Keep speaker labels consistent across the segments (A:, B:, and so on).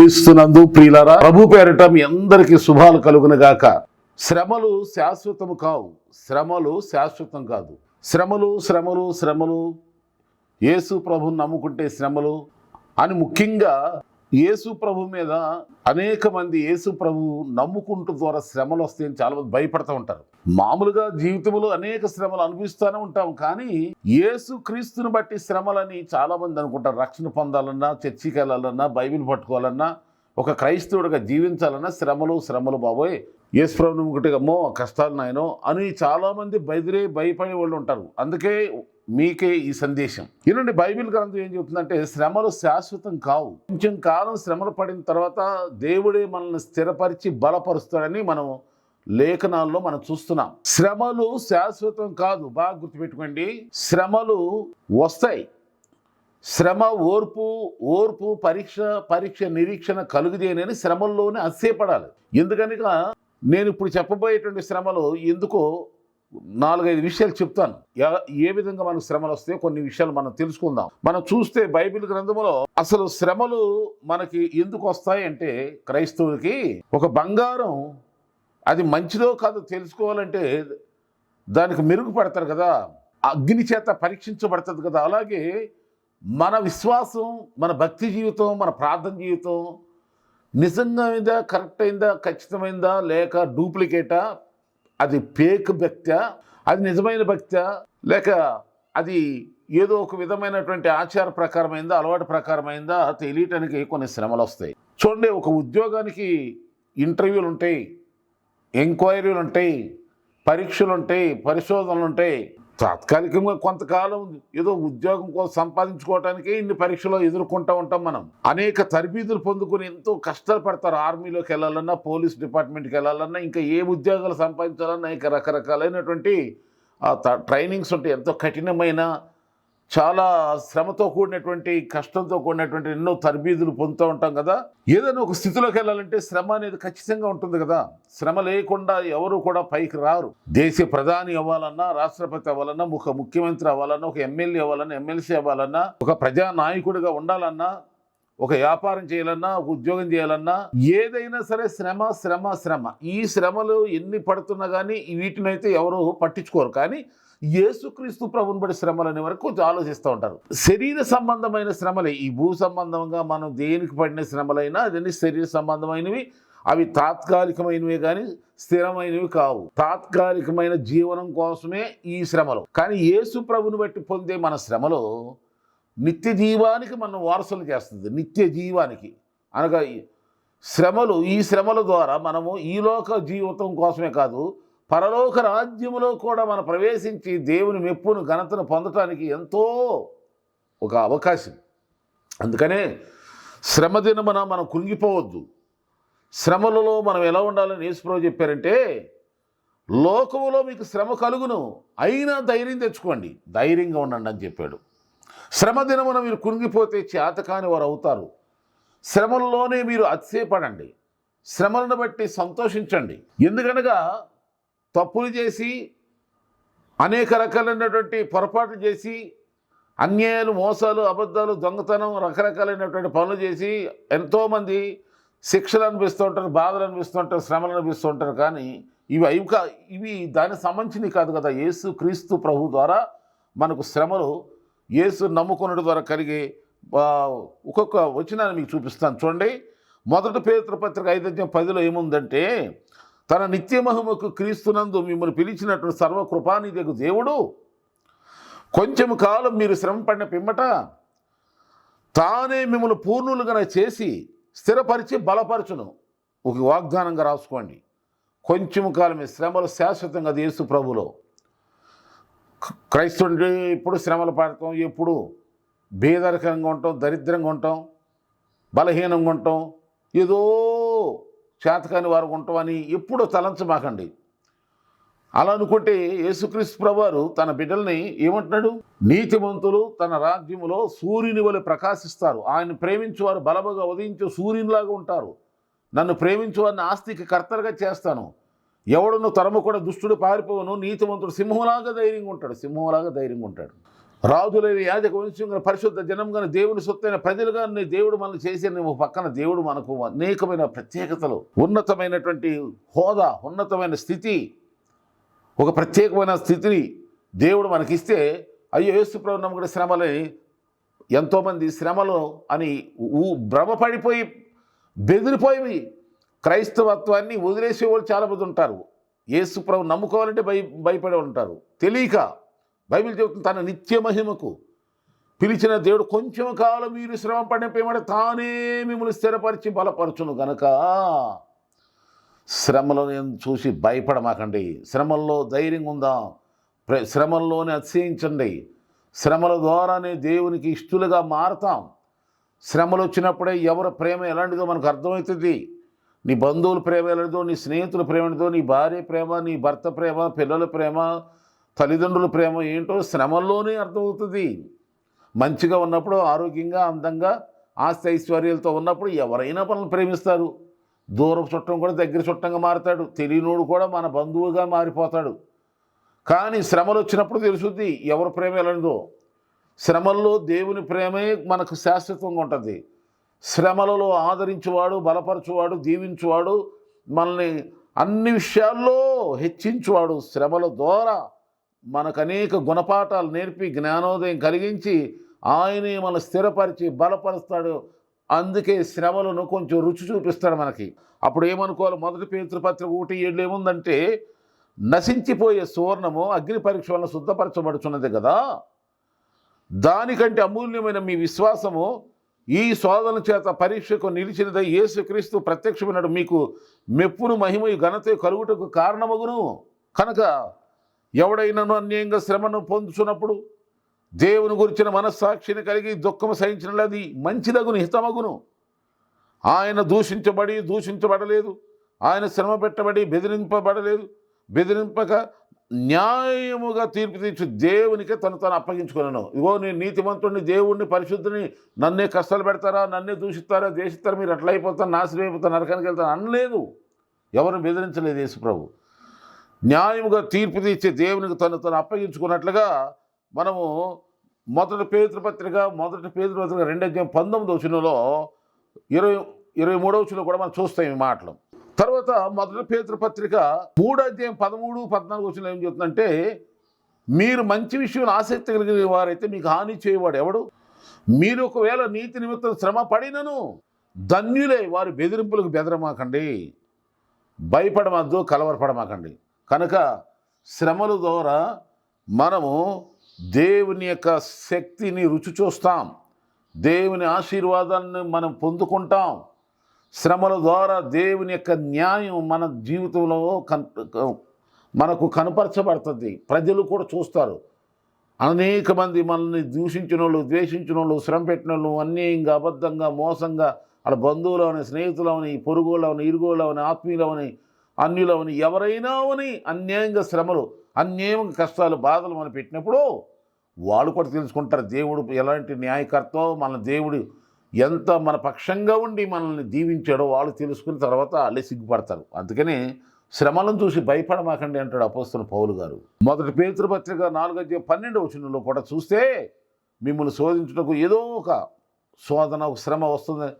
A: క్రీస్తునందు ప్రియులరా ప్రభు పేరట మీ అందరికీ శుభాలు కలుగును గాక. శ్రమలు శాశ్వతము కావు. శ్రమలు శాశ్వతం కాదు. శ్రమలు శ్రమలు శ్రమలు. యేసు ప్రభుని నమ్ముకుంటే శ్రమలు అని ముఖ్యంగా యేసు ప్రభు మీద అనేక మంది యేసు ప్రభు నమ్ముకుంటూ ద్వారా శ్రమలు వస్తాయని చాలా మంది భయపడుతూ ఉంటారు. మామూలుగా జీవితంలో అనేక శ్రమలు అనుభవిస్తూనే ఉంటాం కానీ యేసు క్రీస్తుని బట్టి శ్రమలని చాలా మంది అనుకుంటారు. రక్షణ పొందాలన్నా చర్చికి వెళ్ళాలన్నా బైబిల్ పట్టుకోవాలన్నా ఒక క్రైస్తవుడిగా జీవించాలన్నా శ్రమలు శ్రమలు బాబోయ్. యేసు ప్రభుని ఒకటి అమ్మో కష్టాలు నాయనో అని చాలా మంది బెదిరే భయపడే వాళ్ళు ఉంటారు. అందుకే మీకే ఈ సందేశం. ఏంటంటే బైబిల్ గ్రంథం ఏం చెబుతుందంటే శ్రమలు శాశ్వతం కావు. కొంచెం కాలం శ్రమలు పడిన తర్వాత దేవుడే మనల్ని స్థిరపరిచి బలపరుస్తాడని మనం లేఖనాల్లో మనం చూస్తున్నాం. శ్రమలు శాశ్వతం కాదు. బాగా గుర్తుపెట్టుకోండి. శ్రమలు వస్తాయి. శ్రమ ఓర్పు ఓర్పు పరీక్ష పరీక్ష నిరీక్షణ కలుగుదేనని శ్రమల్లోనే అస్సేపడాలి ఎందుకనగా నేను ఇప్పుడు చెప్పబోయేటువంటి శ్రమలు ఎందుకో నాలుగైదు విషయాలు చెప్తాను. ఏ విధంగా మనకు శ్రమలు వస్తాయో కొన్ని విషయాలు మనం తెలుసుకుందాం. మనం చూస్తే బైబిల్ గ్రంథంలో అసలు శ్రమలు మనకి ఎందుకు వస్తాయి అంటే క్రైస్తవులకి ఒక బంగారం అది మంచిదో కాదో తెలుసుకోవాలంటే దానికి మెరుగుపడతారు కదా. అగ్ని చేత పరీక్షించబడుతుంది కదా. అలాగే మన విశ్వాసం మన భక్తి జీవితం మన ప్రార్థన జీవితం నిజంగా అయిందా కరెక్ట్ అయిందా ఖచ్చితమైందా లేక డూప్లికేటా? అది పేక్ భక్త్యా అది నిజమైన భక్త్యా లేక అది ఏదో ఒక విధమైనటువంటి ఆచార ప్రకారమైందా అలవాటు ప్రకారమైందా? తెలియటానికి కొన్ని శ్రమలు వస్తాయి. చూడండి ఒక ఉద్యోగానికి ఇంటర్వ్యూలు ఉంటాయి ఎంక్వైరీలు ఉంటాయి పరీక్షలు ఉంటాయి పరిశోధనలు ఉంటాయి. తాత్కాలికంగా కొంతకాలం ఏదో ఉద్యోగం కోసం సంపాదించుకోవటానికే ఇన్ని పరీక్షలు ఎదుర్కొంటూ ఉంటాం మనం. అనేక తరబీదులు పొందుకుని ఎంతో కష్టాలు పడతారు ఆర్మీలోకి వెళ్ళాలన్నా పోలీస్ డిపార్ట్మెంట్కి వెళ్ళాలన్నా ఇంకా ఏ ఉద్యోగాలు సంపాదించాలన్నా ఇంకా రకరకాలైనటువంటి త- ట్రైనింగ్స్ ఉంటాయి. ఎంతో కఠినమైన చాలా శ్రమతో కూడినటువంటి కష్టంతో కూడినటువంటి ఎన్నో తర్బీదులు పొందుతూ ఉంటాం కదా. ఏదైనా ఒక స్థితిలోకి వెళ్ళాలంటే శ్రమ అనేది ఖచ్చితంగా ఉంటుంది కదా. శ్రమ లేకుండా ఎవరు కూడా పైకి రారు. దేశ ప్రధాని అవ్వాలన్నా రాష్ట్రపతి అవ్వాలన్నా ఒక ముఖ్యమంత్రి అవ్వాలన్నా ఒక ఎమ్మెల్యే అవ్వాలన్నా ఎమ్మెల్సీ అవ్వాలన్నా ఒక ప్రజా నాయకుడిగా ఉండాలన్నా ఒక వ్యాపారం చేయాలన్నా ఒక ఉద్యోగం చేయాలన్నా ఏదైనా సరే శ్రమ శ్రమ శ్రమ. ఈ శ్రమలు ఎన్ని పడుతున్నా కానీ వీటినైతే ఎవరు పట్టించుకోరు. కానీ యేసుక్రీస్తు ప్రభుని బట్టి శ్రమలు అనే వరకు కొంచెం ఆలోచిస్తూ ఉంటారు. శరీర సంబంధమైన శ్రమలే ఈ భూ సంబంధంగా మనం దేనికి పడిన శ్రమలైనా అదన్నీ శరీర సంబంధమైనవి అవి తాత్కాలికమైనవి కానీ స్థిరమైనవి కావు. తాత్కాలికమైన జీవనం కోసమే ఈ శ్రమలు. కానీ యేసు ప్రభుని బట్టి పొందే మన శ్రమలో నిత్య జీవానికి మనం వారసులు చేస్తుంది. నిత్య జీవానికి. అనగా శ్రమలు ఈ శ్రమల ద్వారా మనము ఈ లోక జీవితం కోసమే కాదు పరలోక రాజ్యములో కూడా మనం ప్రవేశించి దేవుని మెప్పును ఘనతను పొందటానికి ఎంతో ఒక అవకాశం. అందుకనే శ్రమ దినమున మనం కుంగిపోవద్దు. శ్రమలలో మనం ఎలా ఉండాలని యేసుప్రభు చెప్పారంటే లోకములో మీకు శ్రమ కలుగును అయినా ధైర్యం తెచ్చుకోండి. ధైర్యంగా ఉండండి అని చెప్పాడు. శ్రమ దినమున మీరు కుంగిపోతే చేతకాని వారు అవుతారు. శ్రమల్లోనే మీరు అతిశయపడండి. శ్రమలను బట్టి సంతోషించండి. ఎందుకనగా తప్పులు చేసి అనేక రకాలైనటువంటి పొరపాట్లు చేసి అన్యాయాలు మోసాలు అబద్ధాలు దొంగతనం రకరకాలైనటువంటి పనులు చేసి ఎంతోమంది శిక్షలు అనిపిస్తూ ఉంటారు బాధలు అనిపిస్తూ ఉంటారు శ్రమలు అనిపిస్తూ ఉంటారు. కానీ ఇవి అవి కా ఇవి దానికి సంబంధించినవి కాదు కదా. యేసు క్రీస్తు ప్రభు ద్వారా మనకు శ్రమలు యేసు నమ్ముకున్నటి ద్వారా కలిగే ఒక్కొక్క వచనాన్ని మీకు చూపిస్తాను. చూడండి. మొదటి పేతురు పత్రిక ఐదు పదిలో ఏముందంటే తన నిత్య మహిమకు క్రీస్తునందు మిమ్మల్ని పిలిచినటువంటి సర్వకృపానిదకు దేవుడు కొంచెం కాలం మీరు శ్రమ పడిన పిమ్మట తానే మిమ్మల్ని పూర్ణులుగా చేసి స్థిరపరిచి బలపరచును. ఒక వాగ్దానంగా రాసుకోండి. కొంచెం కాలమే శ్రమలు శాశ్వతంగా అది యేసు ప్రభులో. క్రైస్తవుడి ఎప్పుడు శ్రమలు పడతాం ఎప్పుడు బేదరికంగా ఉంటాం దరిద్రంగా ఉంటాం బలహీనంగా ఉంటాం ఏదో చేతకాని వారు ఉంటామని ఎప్పుడూ తలంచమాకండి. అలా అనుకుంటే యేసుక్రీస్తు ప్రభువారు తన బిడ్డల్ని ఏమంటున్నాడు? నీతిమంతులు తన రాజ్యములో సూర్యుని వలె ప్రకాశిస్తారు. ఆయన ప్రేమించేవారు బలముగా ఉదయించే సూర్యునిలాగా ఉంటారు. నన్ను ప్రేమించేవారిని ఆస్తికి కర్తలుగా చేస్తాను. ఎవడను తరము కూడా దుష్టుడు పారిపోవను నీతిమంతుడు సింహంలాగా ధైర్యంగా ఉంటాడు సింహంలాగా ధైర్యంగా ఉంటాడు. రాజులైన యాజక వంశంగా పరిశుద్ధ జనంగా దేవుని సొత్తైన ప్రజలుగా నీ దేవుడు మనల్ని చేసే ఒక పక్కన దేవుడు మనకు అనేకమైన ప్రత్యేకతలు ఉన్నతమైనటువంటి హోదా ఉన్నతమైన స్థితి ఒక ప్రత్యేకమైన స్థితిని దేవుడు మనకిస్తే అయ్యో యేసుప్రభు నమ్ముకునే శ్రమలని ఎంతోమంది శ్రమలు అని ఊ- భ్రమపడిపోయి బెదిరిపోయి క్రైస్తవత్వాన్ని వదిలేసే వాళ్ళు చాలామంది ఉంటారు. యేసుప్రభు నమ్ముకోవాలంటే భయ భయపడే ఉంటారు. తెలియక బైబిల్ చెబుతుంది తన నిత్య మహిమకు. పిలిచిన దేవుడు కొంచెం కాలం మీరు శ్రమ పడిపోయి తానే మిమ్మల్ని స్థిరపరిచి బలపరచును గనక. నేను చూసి భయపడమాకండి. శ్రమల్లో ధైర్యం ఉందాం? శ్రమల్లోనే అతిశయించండి. శ్రమల ద్వారానే దేవునికి ఇష్టలుగా మారతాం. శ్రమలు వచ్చినప్పుడే ఎవరి ప్రేమ ఎలాంటిదో మనకు అర్థమవుతుంది. నీ బంధువుల ప్రేమ ఎలాంటిదో నీ స్నేహితుల ప్రేమ ఏంటిదో నీ భార్య ప్రేమ నీ భర్త ప్రేమ పిల్లల ప్రేమ తల్లిదండ్రుల ప్రేమ ఏంటో శ్రమల్లోనే అర్థమవుతుంది. మంచిగా ఉన్నప్పుడు ఆరోగ్యంగా అందంగా ఆస్తి ఐశ్వర్యాలతో ఉన్నప్పుడు ఎవరైనా మనల్ని ప్రేమిస్తారు. దూరం చుట్టం కూడా దగ్గర చుట్టంగా మారుతాడు. తెలియనోడు కూడా మన బంధువుగా మారిపోతాడు. కానీ శ్రమలు వచ్చినప్పుడు తెలుసుద్ది ఎవరి ప్రేమ ఎలాంటిదో. శ్రమల్లో దేవుని ప్రేమే మనకు శాశ్వతంగా ఉంటుంది. శ్రమలలో ఆదరించువాడు బలపరచువాడు దీవించువాడు మనల్ని అన్ని విషయాల్లో హెచ్చించువాడు శ్రమల ద్వారా. మనకు అనేక గుణపాఠాలు నేర్పి జ్ఞానోదయం కలిగించి ఆయనే మన స్థిరపరిచి బలపరుస్తాడు. అందుకే శ్రమలను కొంచెం రుచి చూపిస్తాడు మనకి. అప్పుడు ఏమనుకోవాలి? మొదటి పేతృపత్రిక ఒకటి ఏళ్ళు ఏముందంటే నశించిపోయే సువర్ణము అగ్ని పరీక్ష వలన శుద్ధపరచబడుచున్నది కదా. దానికంటే అమూల్యమైన మీ విశ్వాసము ఈ శోధన చేత పరీక్షకు నిలిచినదై యేసుక్రీస్తు ప్రత్యక్షమైనడు. మీకు మెప్పును మహిమయు ఘనత కలుగుటకు కారణమగును. కనుక ఎవడైనాను అన్యాయంగా శ్రమను పొందుచున్నప్పుడు దేవుని గురించిన మనస్సాక్షిని కలిగి దుఃఖము సహించినది మంచిదగును హితమగును. ఆయన దూషించబడి దూషించబడలేదు. ఆయన శ్రమ పెట్టబడి బెదిరింపబడలేదు. బెదిరింపక న్యాయముగా తీర్పు తీర్చి దేవునికే తను తను అప్పగించుకున్నాను. ఇగో నేను నీతిమంతుడిని దేవుణ్ణి పరిశుద్ధిని నన్నే కష్టాలు పెడతారా నన్నే దూషిస్తారా దేశిస్తారా మీరు అట్లా అయిపోతారు నాశనం అయిపోతాను నరకానికి వెళ్తాను అనలేదు. ఎవరిని బెదిరించలేదు యేసు ప్రభు న్యాయముగా తీర్పు తీర్చే దేవునికి తను తను అప్పగించుకున్నట్లుగా మనము మొదటి పేతృపత్రిక మొదటి పేతృపత్రిక రెండో అధ్యాయం పంతొమ్మిది వచ్చినలో ఇరవై ఇరవై మూడవ వచ్చిన కూడా మనం చూస్తాం ఈ మాటలు. తర్వాత మొదటి పేతృపత్రిక మూడో అధ్యాయం పదమూడు పద్నాలుగు వచ్చిన ఏం చెప్తుందంటే మీరు మంచి విషయంలో ఆసక్తి కలిగిన వారైతే మీకు హాని చేయవాడు ఎవడు? మీరు ఒకవేళ నీతి నిమిత్తం శ్రమ పడినను ధన్యులే వారి బెదిరింపులకు బెదరమాకండి. భయపడమద్దు కలవరపడమాకండి. కనుక శ్రమల ద్వారా మనము దేవుని యొక్క శక్తిని రుచి చూస్తాం. దేవుని ఆశీర్వాదాన్ని మనం పొందుకుంటాం. శ్రమల ద్వారా దేవుని యొక్క న్యాయం మన జీవితంలో కన్ మనకు కనపరచబడుతుంది. ప్రజలు కూడా చూస్తారు. అనేక మంది మనల్ని దూషించిన వాళ్ళు ద్వేషించిన వాళ్ళు శ్రమ పెట్టిన వాళ్ళు అన్యాయంగా అబద్ధంగా మోసంగా వాళ్ళ బంధువులవని స్నేహితులవని పొరుగులవని ఇరుగులవని ఆత్మీయులవని అన్యులవని ఎవరైనా అని అన్యాయంగా శ్రమలు అన్యాయంగా కష్టాలు బాధలు మనం పెట్టినప్పుడు వాళ్ళు కూడా తెలుసుకుంటారు దేవుడు ఎలాంటి న్యాయకర్తో మన దేవుడు ఎంత మన పక్షంగా ఉండి మనల్ని దీవించాడో వాళ్ళు తెలుసుకున్న తర్వాత వాళ్ళే సిగ్గుపడతారు. అందుకని శ్రమలను చూసి భయపడమాకండి అంటాడు అపోస్తున్న పౌలు గారు. మొదటి పేతృపత్రిక నాలుగో పన్నెండు వచనంలో కూడా చూస్తే మిమ్మల్ని శోధించుటకు ఏదో ఒక శోధన ఒక శ్రమ వస్తుంది.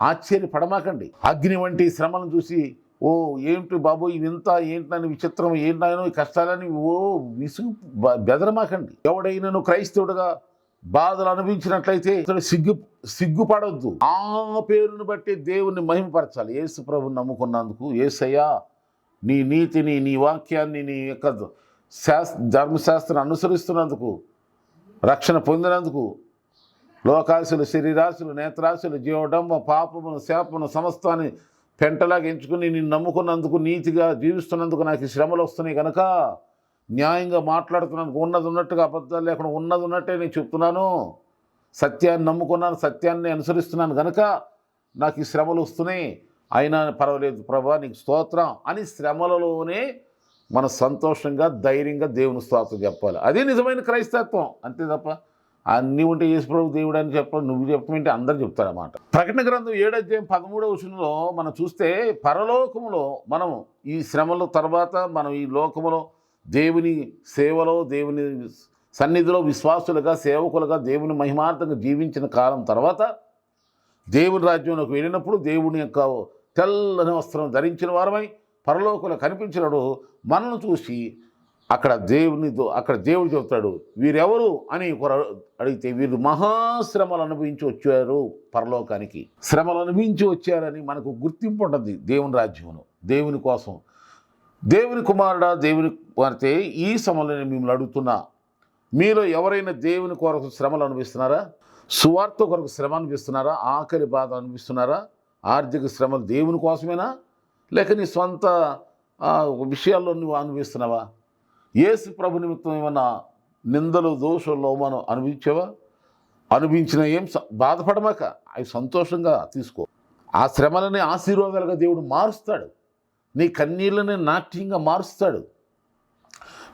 A: ఆశ్చర్యపడమాకండి. అగ్ని వంటి శ్రమలను చూసి ఓ ఏంటి బాబు ఇవింత ఏంటని విచిత్రం ఏంటనో కష్టాలని ఓ విసుగు బెదరమాకండి. ఎవడైనాను క్రైస్తవుడుగా బాధలు అనిపించినట్లయితే సిగ్గు సిగ్గుపడొద్దు. ఆ పేరును బట్టి దేవుణ్ణి మహిమపరచాలి. యేసు ప్రభుని నమ్ముకున్నందుకు ఏసయ్యా నీ నీతిని నీ వాక్యాన్ని నీ యొక్క శాస్ ధర్మశాస్త్రం అనుసరిస్తున్నందుకు రక్షణ పొందినందుకు లోకాశులు శరీరాశులు నేత్రాశులు జీవడంబ పాపమును శాపమును సమస్తాన్ని పెంటలాగా ఎంచుకుని నేను నమ్ముకున్నందుకు నీతిగా జీవిస్తున్నందుకు నాకు ఈ శ్రమలు వస్తున్నాయి కనుక న్యాయంగా మాట్లాడుతున్నందుకు ఉన్నది ఉన్నట్టుగా అబద్ధాలు లేకుండా ఉన్నది ఉన్నట్టే నేను చెప్తున్నాను. సత్యాన్ని నమ్ముకున్నాను సత్యాన్ని అనుసరిస్తున్నాను కనుక నాకు ఈ శ్రమలు వస్తున్నాయి. అయినా పర్వాలేదు ప్రభా నీకు స్తోత్రం అని శ్రమలలోనే మన సంతోషంగా ధైర్యంగా దేవుని స్తోత్రం చెప్పాలి అదే నిజమైన క్రైస్తత్వం. అంతే తప్ప అన్నీ ఉంటే యేసుప్రభు దేవుడు అని చెప్ప నువ్వు చెప్పమంటే అందరు చెప్తారన్నమాట ప్రకటన గ్రంథం ఏడాధ్యాయం పదమూడవ వచనంలో మనం చూస్తే పరలోకములో మనం ఈ శ్రమల తర్వాత మనం ఈ లోకములో దేవుని సేవలో దేవుని సన్నిధిలో విశ్వాసులుగా సేవకులుగా దేవుని మహిమార్థంగా జీవించిన కాలం తర్వాత దేవుని రాజ్యంలోకి వెళ్ళినప్పుడు దేవుని యొక్క తెల్లని వస్త్రం ధరించిన వారమై పరలోకులు కనిపించినప్పుడు మనల్ని చూసి అక్కడ దేవుని అక్కడ దేవుడు చెబుతాడు వీరెవరు? అని ఒకరు అడిగితే వీరు మహాశ్రమలు అనుభవించి వచ్చారు పరలోకానికి. శ్రమలు అనుభవించి వచ్చారని మనకు గుర్తింపు ఉంటుంది దేవుని రాజ్యమును దేవుని కోసం. దేవుని కుమారుడా దేవుని కుమార్తె ఈ సమయంలో నేను మిమ్మల్ని అడుగుతున్నా. మీలో ఎవరైనా దేవుని కొరకు శ్రమలు అనిపిస్తున్నారా సువార్త కొరకు శ్రమ అనిపిస్తున్నారా ఆకలి బాధ అనిపిస్తున్నారా ఆర్థిక శ్రమలు దేవుని కోసమేనా? లేక నీ సొంత విషయాల్లో నువ్వు అనిపిస్తున్నావా ఏసు ప్రభు నిమిత్తం ఏమన్నా నిందలు దోషం మనం అనుభవించావా? అనుభవించిన ఏం బాధపడమాక. అవి సంతోషంగా తీసుకో. ఆ శ్రమలని ఆశీర్వాదాలుగా దేవుడు మారుస్తాడు. నీ కన్నీళ్ళని నాట్యంగా మారుస్తాడు.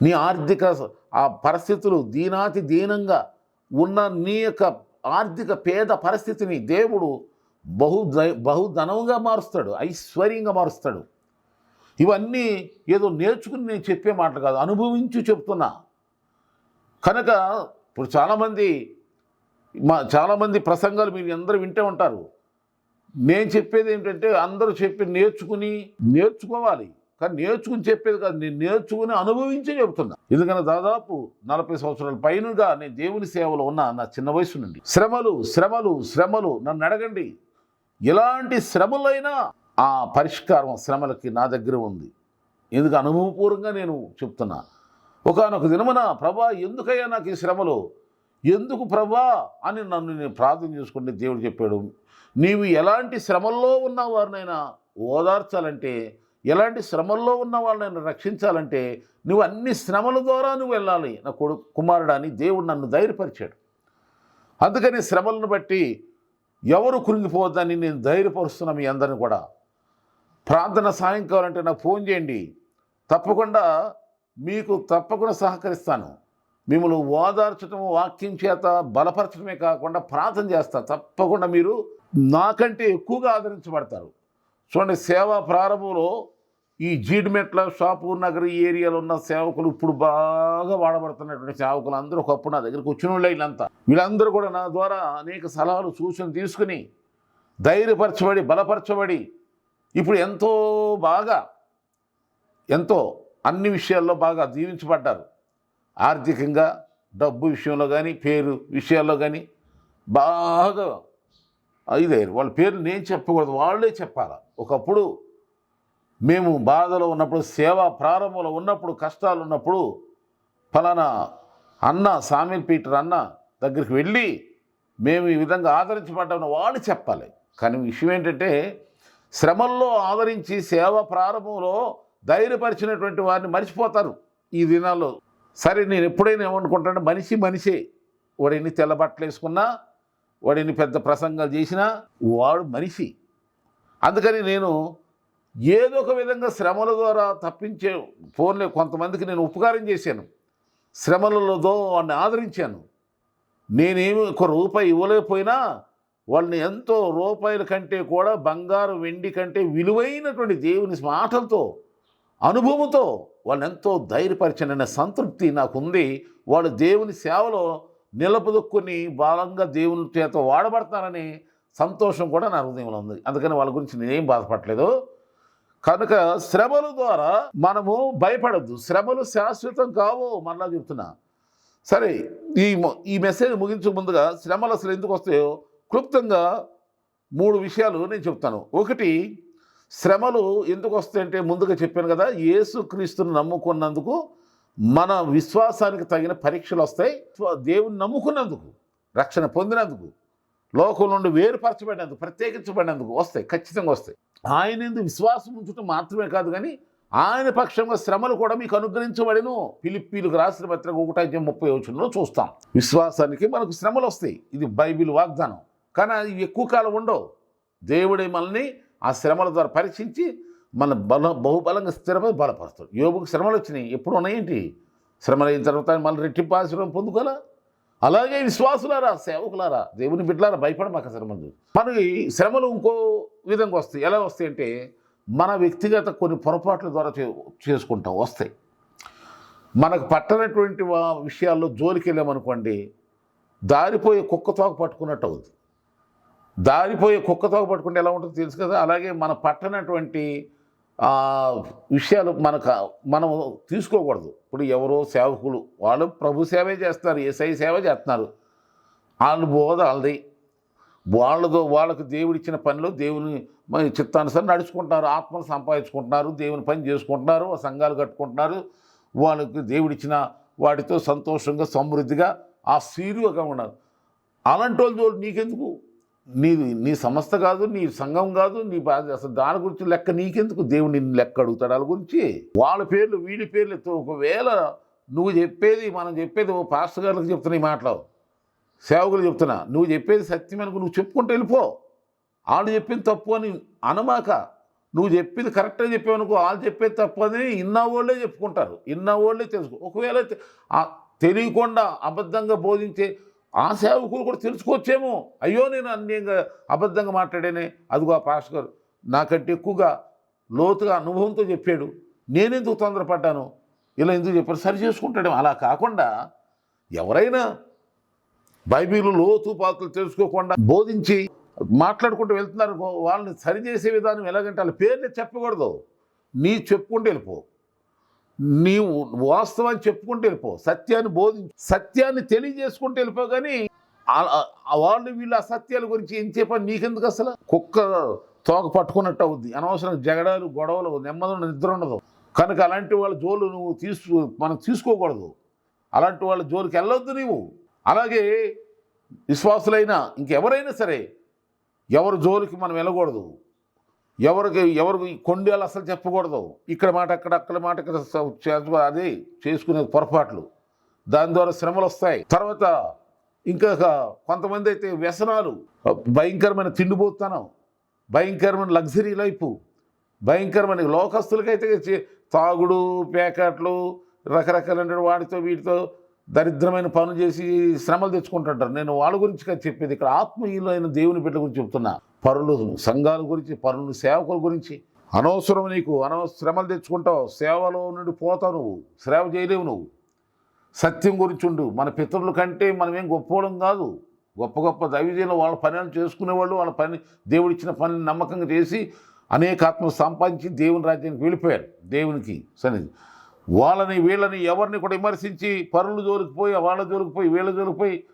A: నీ ఆర్థిక ఆ పరిస్థితులు దీనాతి దీనంగా ఉన్న నీ యొక్క ఆర్థిక పేద పరిస్థితిని దేవుడు బహు బహుధనంగా మారుస్తాడు. ఐశ్వర్యంగా మారుస్తాడు. ఇవన్నీ ఏదో నేర్చుకుని నేను చెప్పే మాటలు కాదు అనుభవించి చెప్తున్నా. కనుక ఇప్పుడు చాలామంది మా చాలామంది ప్రసంగాలు మీరు అందరూ వింటే ఉంటారు. నేను చెప్పేది ఏంటంటే అందరూ చెప్పి నేర్చుకుని నేర్చుకోవాలి. కానీ నేర్చుకుని చెప్పేది కాదు నేను నేర్చుకుని అనుభవించి చెబుతున్నా ఎందుకంటే దాదాపు నలభై సంవత్సరాల పైనగా నేను దేవుని సేవలో ఉన్నా నా చిన్న వయసు నుండి. శ్రమలు శ్రమలు శ్రమలు నన్ను అడగండి. ఎలాంటి శ్రమలైనా ఆ పరిష్కారం శ్రమలకి నా దగ్గర ఉంది. ఎందుకు అనుభవపూర్వకంగా నేను చెప్తున్నా. ఒకనొక దినమున ప్రభా ఎందుకయ్యా నాకు ఈ శ్రమలు? ఎందుకు ప్రభా అని నన్ను నేను ప్రార్థన చేసుకుంటే దేవుడు చెప్పాడు. నీవు ఎలాంటి శ్రమల్లో ఉన్న వారినైనా ఓదార్చాలంటే ఎలాంటి శ్రమల్లో ఉన్న వాళ్ళని రక్షించాలంటే నువ్వు అన్ని శ్రమల ద్వారా నువ్వు వెళ్ళాలి. నా కొడుకు కుమారుడు అని దేవుడు నన్ను ధైర్యపరిచాడు. అందుకని శ్రమలను బట్టి ఎవరు కృంగిపోవద్దని నేను ధైర్యపరుస్తున్నా మీ అందరిని కూడా. ప్రార్థన సాయం కావాలంటే నాకు ఫోన్ చేయండి. తప్పకుండా మీకు తప్పకుండా సహకరిస్తాను. మిమ్మల్ని ఓదార్చడం వాక్యం చేత బలపరచడమే కాకుండా ప్రార్థన చేస్తా. తప్పకుండా మీరు నాకంటే ఎక్కువగా ఆదరించబడతారు. చూడండి సేవా ప్రారంభంలో ఈ జీడిమెట్ల షాపూర్ నగర్ ఈ ఏరియాలో ఉన్న సేవకులు ఇప్పుడు బాగా వాడబడుతున్నటువంటి సేవకులు అందరూ ఒకప్పుడు నా దగ్గరికి వచ్చిన వాళ్ళే వీళ్ళంతా. వీళ్ళందరూ కూడా నా ద్వారా అనేక సలహాలు సూచనలు తీసుకుని ధైర్యపరచబడి బలపరచబడి ఇప్పుడు ఎంతో బాగా ఎంతో అన్ని విషయాల్లో బాగా దీవించబడ్డారు ఆర్థికంగా డబ్బు విషయంలో కానీ పేరు విషయాల్లో కానీ బాగా ఇదయ్యారు. వాళ్ళ పేరు నేను చెప్పకూడదు వాళ్ళే చెప్పాలి? ఒకప్పుడు మేము బాధలో ఉన్నప్పుడు సేవ ప్రారంభంలో ఉన్నప్పుడు కష్టాలు ఉన్నప్పుడు ఫలానా అన్న సామిల్ పీటర్ అన్న దగ్గరికి వెళ్ళి మేము ఈ విధంగా ఆదరించబడ్డామని వాళ్ళు చెప్పాలి. కానీ విషయం ఏంటంటే శ్రమల్లో ఆదరించి సేవ ప్రారంభంలో ధైర్యపరిచినటువంటి వారిని మర్చిపోతారు ఈ దినాల్లో. సరే నేను ఎప్పుడైనా ఏమనుకుంటాను మనిషి మనిషే. వాడిని ఎన్ని తెల్ల బట్టలు వేసుకున్నా వాడిని పెద్ద ప్రసంగాలు చేసినా వాడు మనిషి. అందుకని నేను ఏదో ఒక విధంగా శ్రమల ద్వారా తప్పించే ఫోన్లే కొంతమందికి నేను ఉపకారం చేశాను. శ్రమలలో వాడిని ఆదరించాను. నేనేమి ఒక రూపాయి ఇవ్వలేకపోయినా వాళ్ళని ఎంతో రూపాయల కంటే కూడా బంగారు వెండి కంటే విలువైనటువంటి దేవుని మాటలతో అనుభవంతో వాళ్ళని ఎంతో ధైర్యపరిచిన సంతృప్తి నాకుంది. వాళ్ళు దేవుని సేవలో నిలబదుక్కుని బలంగా దేవుని చేత వాడబడతారని సంతోషం కూడా నా హృదయంలో ఉంది. అందుకని వాళ్ళ గురించి నేనేం బాధపడలేదు కనుక శ్రమల ద్వారా మనము భయపడద్దు. శ్రమలు శాశ్వతం కావు మరలా చెప్తున్నా. సరే ఈ ఈ మెసేజ్ ముగించే ముందుగా శ్రమలు అసలు ఎందుకు వస్తాయో క్లుప్తంగా మూడు విషయాలు నేను చెప్తాను. ఒకటి శ్రమలు ఎందుకు వస్తాయంటే ముందుగా చెప్పాను కదా యేసుక్రీస్తుని నమ్ముకున్నందుకు మన విశ్వాసానికి తగిన పరీక్షలు వస్తాయి. దేవుని నమ్ముకున్నందుకు రక్షణ పొందినందుకు లోకం నుండి వేరుపరచబడినందుకు ప్రత్యేకించబడినందుకు వస్తాయి ఖచ్చితంగా వస్తాయి. ఆయన ఎందుకు విశ్వాసం ఉంచడం మాత్రమే కాదు కానీ ఆయన పక్షంగా శ్రమలు కూడా మీకు అనుగ్రహించబడిను. పిలిప్పీలకు రాసిన పత్రిక ఒకటి ముప్పై వచనంలో చూస్తాం. విశ్వాసానికి మనకు శ్రమలు వస్తాయి. ఇది బైబిల్ వాగ్దానం. కానీ అది ఎక్కువ కాలం ఉండవు. దేవుడే మనల్ని ఆ శ్రమల ద్వారా పరీక్షించి మన బల బహుబలంగా స్థిరమై బలపరుస్తాడు. యోగుకు శ్రమలు వచ్చినాయి. ఎప్పుడు ఉన్నాయేంటి? శ్రమలు అయిన తర్వాత మళ్ళీ రెట్టింపు ఆశ్రమం పొందుకోలే అలాగే విశ్వాసులారా సేవకులారా దేవుని బిడ్డలారా భయపడమాక శ్రమలు. మనకి శ్రమలు ఇంకో విధంగా వస్తాయి. ఎలా వస్తాయి అంటే మన వ్యక్తిగత కొన్ని పొరపాట్ల ద్వారా చే చేసుకుంటాం వస్తాయి. మనకు పట్టనటువంటి విషయాల్లో జోలికి వెళ్ళామనుకోండి దారిపోయే కుక్క తోక పట్టుకున్నట్టు అవుతుంది దారిపోయే కుక్కతో పట్టుకుంటే ఎలా ఉంటుందో తెలుసు కదా. అలాగే మన పట్టనటువంటి విషయాలు మనకు మనం తీసుకోకూడదు. ఇప్పుడు ఎవరో సేవకులు వాళ్ళు ప్రభు సేవే చేస్తున్నారు ఏసై సేవ చేస్తున్నారు. వాళ్ళు బోధ వాళ్ళది. వాళ్ళతో వాళ్ళకు దేవుడిచ్చిన పనిలో దేవుని మన చిత్తానుసారం నడుచుకుంటున్నారు. ఆత్మను సంపాదించుకుంటున్నారు దేవుని పని చేసుకుంటున్నారు సంఘాలు కట్టుకుంటున్నారు. వాళ్ళకి దేవుడిచ్చిన వాటితో సంతోషంగా సమృద్ధిగా ఆ సీరుగా ఉన్నారు. అలాంటి వాళ్ళు నీకెందుకు? నీ నీ సంస్థ కాదు నీ సంఘం కాదు నీ బాధ అసలు దాని గురించి లెక్క నీకెందుకు? దేవుడు నిన్ను లెక్క అడుగుతాడు వాళ్ళ గురించి. వాళ్ళ పేర్లు వీడి పేర్లు ఒకవేళ నువ్వు చెప్పేది మనం చెప్పేది ఓ పాస్టర్ గారికి చెప్తున్నా ఈ మాటలు. సేవకులు చెప్తున్నా. నువ్వు చెప్పేది సత్యం అనుకు నువ్వు చెప్పుకుంటూ వెళ్ళిపో. వాళ్ళు చెప్పింది తప్పు అని అనమాక నువ్వు చెప్పింది కరెక్ట్గా చెప్పావనుకో వాళ్ళు చెప్పేది తప్పు అని ఇన్న వాళ్ళే చెప్పుకుంటారు. ఇన్న వాళ్ళే తెలుసుకో. ఒకవేళ తెలియకుండా అబద్ధంగా బోధించే ఆ సేవకులు కూడా తెలుసుకోవచ్చేమో. అయ్యో నేను అన్యంగా అబద్ధంగా మాట్లాడేనే. అదిగో ఆ పాస్టర్ గారు నాకంటే ఎక్కువగా లోతుగా అనుభవంతో చెప్పాడు. నేనెందుకు తొందరపడ్డాను? ఇలా ఎందుకు చెప్పారు? సరి చేసుకుంటాడేమో. అలా కాకుండా ఎవరైనా బైబిల్ లోతు పాత్రలు తెలుసుకోకుండా బోధించి మాట్లాడుకుంటూ వెళ్తున్నారు. వాళ్ళని సరిచేసే విధానం ఎలాగంటే వాళ్ళ పేర్లే చెప్పకూడదు. నీ చెప్పుకుంటూ వెళ్ళిపో. నీవు వాస్తవాన్ని చెప్పుకుంటూ వెళ్ళిపో సత్యాన్ని బోధించు సత్యాన్ని తెలియజేసుకుంటూ వెళ్ళిపో కానీ ఆ- ఆ వాళ్ళు వీళ్ళ అసత్యాల గురించి ఏం చెప్పని నీకెందుకు అసలు? కుక్క తోక పట్టుకున్నట్టు అవుద్ది అనవసరం జగడాలు గొడవలు నెమ్మది నిద్ర ఉండదు. కనుక అలాంటి వాళ్ళ జోలు నువ్వు తీసు మనం తీసుకోకూడదు. అలాంటి వాళ్ళ జోలికి వెళ్ళొద్దు నీవు. అలాగే విశ్వాసులైనా ఇంకెవరైనా సరే ఎవరి జోలికి మనం వెళ్ళకూడదు. ఎవరికి ఎవరికి కొండలు అసలు చెప్పకూడదు. ఇక్కడ మాట అక్కడ అక్కడ మాట ఇక్కడ చే- అదే చేసుకునే పొరపాట్లు. దాని ద్వారా శ్రమలు వస్తాయి. తర్వాత ఇంకా కొంతమంది అయితే వ్యసనాలు. భయంకరమైన తిండిపోతానం. భయంకరమైన లగ్జరీ లైఫ్. భయంకరమైన లోకస్తులకైతే చే- తాగుడు పేకాట్లు రకరకాలైన వాటితో వీటితో దరిద్రమైన పనులు చేసి శ్రమలు తెచ్చుకుంటుంటారు. నేను వాళ్ళ గురించి చెప్పేది. ఇక్కడ ఆత్మీయులైన దేవుని బిడ్డ గురించి చెప్తున్నా. పరులు సంఘాల గురించి పరులు సేవకుల గురించి. అనవసరం నీకు అనవసర శ్రమలు తెచ్చుకుంటావు. సేవలో నుండి పోతావు నువ్వు. సేవ చేయలేవు నువ్వు. సత్యం గురించి ఉండు. మన పితరుల కంటే మనం ఏం కాదు. గొప్ప గొప్ప దైవజీలు వాళ్ళ పనులు చేసుకునేవాళ్ళు వాళ్ళ పని దేవుడిచ్చిన పనిని నమ్మకంగా చేసి అనేక ఆత్మ సంపాదించి దేవుని రాజ్యానికి వెళ్ళిపోయారు. దేవునికి సన్నిధి. వాళ్ళని వీళ్ళని ఎవరిని కూడా విమర్శించి పరులు జోలికి పోయి వాళ్ళ జోలికి పోయి వీళ్ళ జోలికి పోయి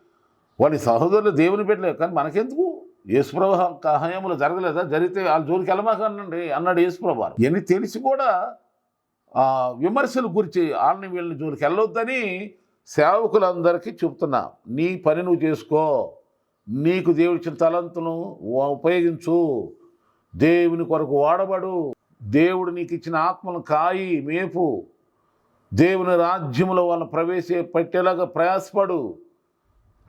A: వాళ్ళ సహోదరులు దేవుని పెట్టలేదు కానీ మనకెందుకు? యేసుప్రభు హయములు జరగలేదా? జరిగితే వాళ్ళ జోలికి వెళ్ళమాకనండి అన్నాడు యేసుప్రభు ఎన్ని ఇవన్నీ తెలిసి కూడా విమర్శలు గురించి వాళ్ళని వీళ్ళని జోలికి వెళ్ళొద్దని సేవకులందరికీ చెప్తున్నా నీ పని నువ్వు చేసుకో. నీకు దేవుడిచ్చిన తలంతును ఉపయోగించు. దేవుని కొరకు వాడబడు. దేవుడు నీకు ఇచ్చిన ఆత్మను కాయి మేపు. దేవుని రాజ్యంలో వాళ్ళని ప్రవేశ పెట్టేలాగా ప్రయాసపడు.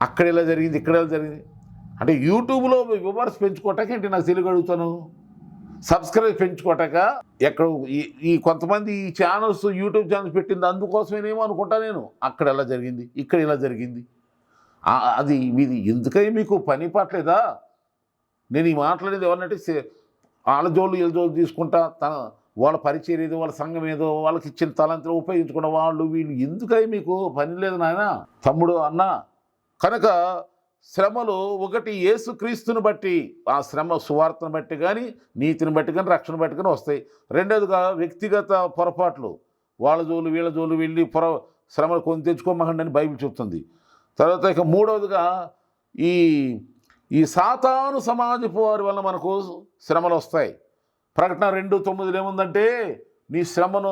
A: అక్కడ ఇలా జరిగింది? ఇక్కడ ఇలా జరిగింది? అంటే యూట్యూబ్లో వ్యూవర్స్ పెంచుకోవటానికి ఏంటి నాకు తెలుగు అడుగుతాను? సబ్స్క్రైబ్ పెంచుకోవటాక ఎక్కడ ఈ ఈ కొంతమంది ఈ ఛానల్స్ యూట్యూబ్ ఛానల్స్ పెట్టింది అందుకోసమేనేమో అనుకుంటా నేను. అక్కడ ఎలా జరిగింది? ఇక్కడ ఇలా జరిగింది? అది మీది ఎందుకై మీకు పని పట్టలేదా? నేను ఈ మాట్లాడేది ఎవరినంటే వాళ్ళ జోళ్ళు వీళ్ళ జోళ్ళు తీసుకుంటా తన వాళ్ళ పరిచయం ఏదో వాళ్ళ సంఘం ఏదో వాళ్ళకి ఇచ్చిన తలంతులు ఉపయోగించుకున్న వాళ్ళు వీళ్ళు ఎందుకై మీకు పని లేదు నాయన? తమ్ముడు అన్న కనుక శ్రమలు ఒకటి యేసుక్రీస్తుని బట్టి ఆ శ్రమ సువార్తను బట్టి కానీ నీతిని బట్టి కానీ రక్షణ బట్టి కానీ వస్తాయి. రెండోదిగా వ్యక్తిగత పొరపాట్లు. వాళ్ళ జోలు వీళ్ళ జోలు వెళ్ళి పొర శ్రమలు కొని తెచ్చుకోమకండి అని బైబిల్ చెప్తుంది. తర్వాత ఇక మూడవదిగా ఈ ఈ సాతాను సమాజపు వారి వల్ల మనకు శ్రమలు వస్తాయి. ప్రకటన రెండు తొమ్మిదిలో ఏముందంటే నీ శ్రమను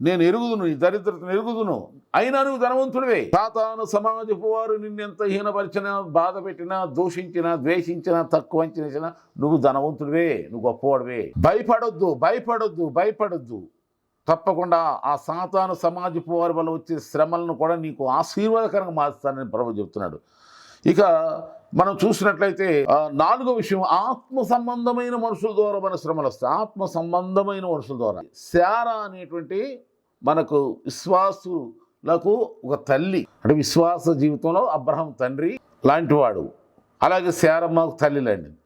A: నేను ఎరుగుదును నీ దరిద్రతను ఎరుగుదును. అయినా నువ్వు ధనవంతుడివే. సాతాను సమాజపు వారు నిన్నెంత హీనపరిచినా బాధ పెట్టినా దూషించినా ద్వేషించినా తక్కువ అంచనా నువ్వు ధనవంతుడివే నువ్వు గొప్పవాడివే. భయపడొద్దు భయపడొద్దు భయపడొద్దు. తప్పకుండా ఆ సాతాను సమాజపు వారి వల్ల వచ్చే శ్రమలను కూడా నీకు ఆశీర్వాదకరంగా మారుస్తానని ప్రభు చెప్తున్నాడు. ఇక మనం చూసినట్లయితే నాలుగో విషయం ఆత్మ సంబంధమైన మనుషుల ద్వారా మన శ్రమలు వస్తాయి. ఆత్మ సంబంధమైన మనుషుల ద్వారా. శారా అనేటువంటి మనకు విశ్వాసులకు ఒక తల్లి. అంటే విశ్వాస జీవితంలో అబ్రహం తండ్రి లాంటివాడు. అలాగే శారమ్మ తల్లి లాంటిది.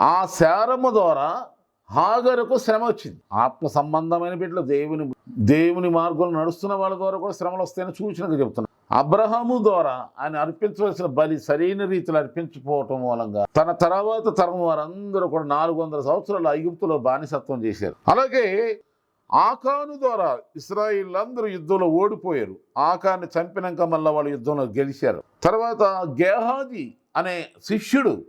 A: ఆ శారమ్మ ద్వారా హాగరకు శ్రమ వచ్చింది. ఆత్మ సంబంధమైన బిడ్డలు దేవుని దేవుని మార్గంలో నడుస్తున్న వాళ్ళ ద్వారా కూడా శ్రమలు వస్తాయని సూచనగా చెప్తున్నాను అబ్రహాము ద్వారా ఆయన అర్పించవలసిన బలి సరైన రీతిలో అర్పించుకోవటం మూలంగా తన తర్వాత తరం వారందరూ కూడా నాలుగు వందల సంవత్సరాలు ఐగుప్తులో బానిసత్వం చేశారు. అలాగే ఆకాను ద్వారా ఇస్రాయిల్ అందరూ యుద్ధంలో ఓడిపోయారు. ఆకాన్ని చంపినాక మళ్ళీ వాళ్ళు యుద్ధంలో గెలిచారు. తర్వాత గేహాది అనే శిష్యుడు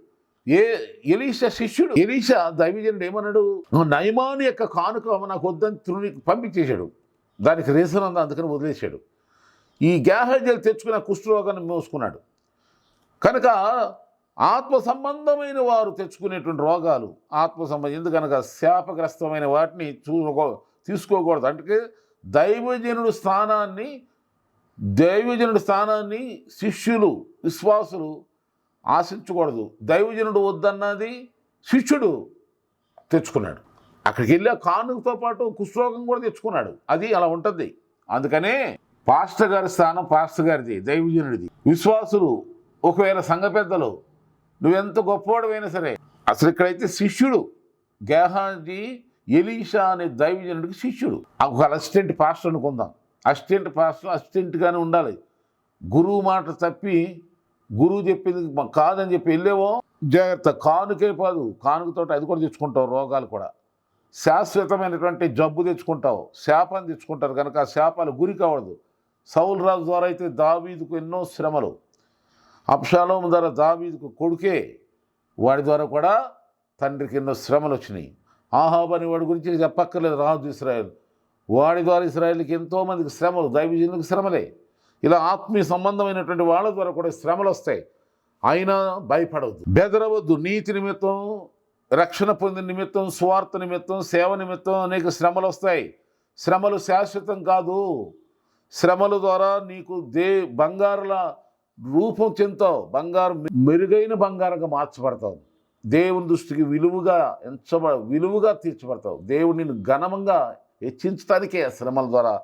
A: ఏ ఎలీష శిష్యుడు ఎలీష దైవజనుడు ఏమన్నాడు? నయమాని యొక్క కానుక నాకు వద్దని తృణి పంపించేశాడు. దానికి రీజన్ అంది అందుకని వదిలేశాడు. ఈ గ్యాహజీలు తెచ్చుకున్న కుష్ఠరోగాన్ని మోసుకున్నాడు. కనుక ఆత్మ సంబంధమైన వారు తెచ్చుకునేటువంటి రోగాలు ఆత్మ సంబంధం ఎందుకనగా శాపగ్రస్తమైన వాటిని చూ తీసుకోకూడదు. అంటే దైవజనుడు స్థానాన్ని దైవజనుడి స్థానాన్ని శిష్యులు విశ్వాసులు ఆశించకూడదు. దైవజనుడు వద్దన్నది శిష్యుడు తెచ్చుకున్నాడు. అక్కడికి వెళ్ళి ఆ కానుకతో పాటు కుష్ఠరోగం కూడా తెచ్చుకున్నాడు. అది అలా ఉంటుంది. అందుకనే పాస్టర్ గారి స్థానం పాస్టర్ గారిది దైవజనుడిది. విశ్వాసులు ఒకవేళ సంఘ పెద్దలు నువ్వెంత గొప్పవాడమైనా సరే అసలు ఇక్కడైతే శిష్యుడు గేహాజీ ఎలీషా అనే దైవజనుడికి శిష్యుడు. ఒక అసిస్టెంట్ పాస్టర్ అనుకుందాం. అసిస్టెంట్ పాస్టర్ అసిస్టెంట్గానే ఉండాలి. గురువు మాట తప్పి గురువు చెప్పింది కాదని చెప్పి వెళ్ళేవో? జాగ్రత్త. కానుకే కాదు. కానుకతో అది కూడా తెచ్చుకుంటావు రోగాలు కూడా. శాశ్వతమైనటువంటి జబ్బు తెచ్చుకుంటావు శాపాన్ని తెచ్చుకుంటారు కనుక ఆ శాపాలు గురి కావడదు. రాజు ద్వారా అయితే దావీదుకు ఎన్నో శ్రమలు. అప్షాలోము ద్వారా దావీదుకు కొడుకే. వాడి ద్వారా కూడా తండ్రికి ఎన్నో శ్రమలు వచ్చినాయి. ఆహాబ్ అని వాడి గురించి చెప్పక్కర్లేదు రాజు ఇస్రాయల్. వాడి ద్వారా ఇస్రాయల్కి ఎంతోమందికి శ్రమలు దైవజనులకు శ్రమలే. ఇలా ఆత్మీయ సంబంధమైనటువంటి వాళ్ళ ద్వారా కూడా శ్రమలు వస్తాయి. అయినా భయపడవద్దు. బెదరవద్దు. నీతి నిమిత్తం రక్షణ పొందిన నిమిత్తం స్వార్థ నిమిత్తం సేవ నిమిత్తం అనేక శ్రమలు వస్తాయి. శ్రమలు శాశ్వతం కాదు. శ్రమల ద్వారా నీకు దే బంగారుల రూపం చెందుతావు. బంగారు మెరుగైన బంగారంగా మార్చబడతావు. దేవుని దృష్టికి విలువగా ఎంచబ విలువగా తీర్చబడతావు. దేవుడు నిన్ను ఘనమంగా హెచ్చించడానికే ఆ శ్రమల ద్వారా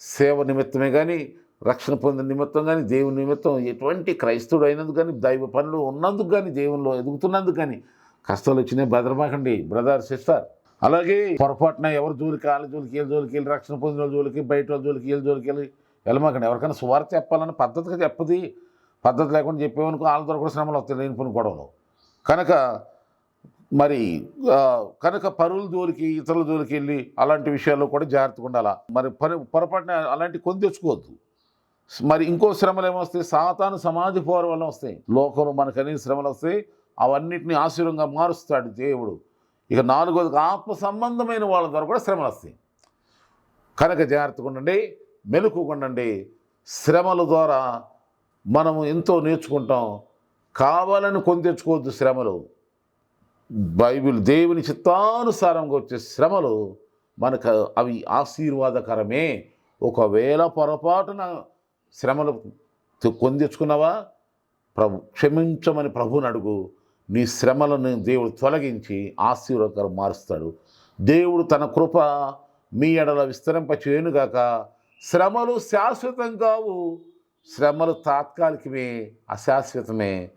A: సేవ నిమిత్తమే కానీ రక్షణ పొందిన నిమిత్తం కానీ దేవుని నిమిత్తం ఎటువంటి క్రైస్తవుడు అయినందుకు కానీ దైవ పనులు ఉన్నందుకు కానీ దేవునిలో ఎదుగుతున్నందుకు కానీ కష్టాలు వచ్చినాయి భద్రమాకండి బ్రదర్ సిస్టర్. అలాగే పొరపాటున ఎవరు జోలికి వాళ్ళ జోలికి వీళ్ళ జోలికి వెళ్ళి రక్షణ పొందిన వాళ్ళ జోలికి బయట వాళ్ళ జోలికి వీళ్ళ జోలికి వెళ్ళి వెళ్ళమాకండి. ఎవరికైనా సువార్త చెప్పాలని పద్ధతిగా చెప్పది. పద్ధతి లేకుండా చెప్పేవనుకో వాళ్ళ ద్వారా కూడా శ్రమలు వస్తాయి లేని పని గొడవలు. కనుక మరి కనుక పరువుల జోలికి ఇతరుల జోలికి వెళ్ళి అలాంటి విషయాల్లో కూడా జాగ్రత్తగా ఉండాలా? మరి పరి పొరపాటున అలాంటి కొని తెచ్చుకోవద్దు. మరి ఇంకో శ్రమలు ఏమొస్తాయి? సాతాను సమాధి పోరు వల్ల వస్తాయి. లోకంలో మనకు అన్ని శ్రమలు వస్తాయి. అవన్నిటిని ఆశీర్వంగా మారుస్తాడు దేవుడు. ఇక నాలుగోది ఆత్మ సంబంధమైన వాళ్ళ ద్వారా కూడా శ్రమలు వస్తాయి. కనుక జాగ్రత్తగా ఉండండి. మెలకుగా ఉండండి. శ్రమల ద్వారా మనము ఎంతో నేర్చుకుంటాం. కావాలని కొని తెచ్చుకోవద్దు శ్రమలు. బైబిల్ దేవుని చిత్తానుసారంగా వచ్చే శ్రమలు మనకు అవి ఆశీర్వాదకరమే. ఒకవేళ పొరపాటున శ్రమలు కొందెచ్చుకున్నావా కొని తెచ్చుకున్నావా? ప్రభు క్షమించమని ప్రభుని అడుగు. నీ శ్రమలను దేవుడు తొలగించి ఆశీర్వాదకరం మారుస్తాడు. దేవుడు తన కృప మీ ఎడల విస్తరింప చేయనుగాక శ్రమలు శాశ్వతం కావు. శ్రమలు తాత్కాలికమే అశాశ్వతమే.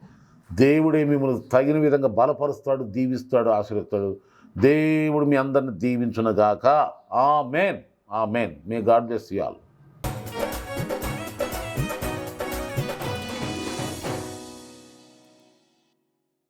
A: దేవుడే మిమ్మల్ని తగిన విధంగా బలపరుస్తాడు దీవిస్తాడు ఆశ్రయిస్తాడు దేవుడు మీ అందరిని దీవించునగాక. Amen amen may God bless you all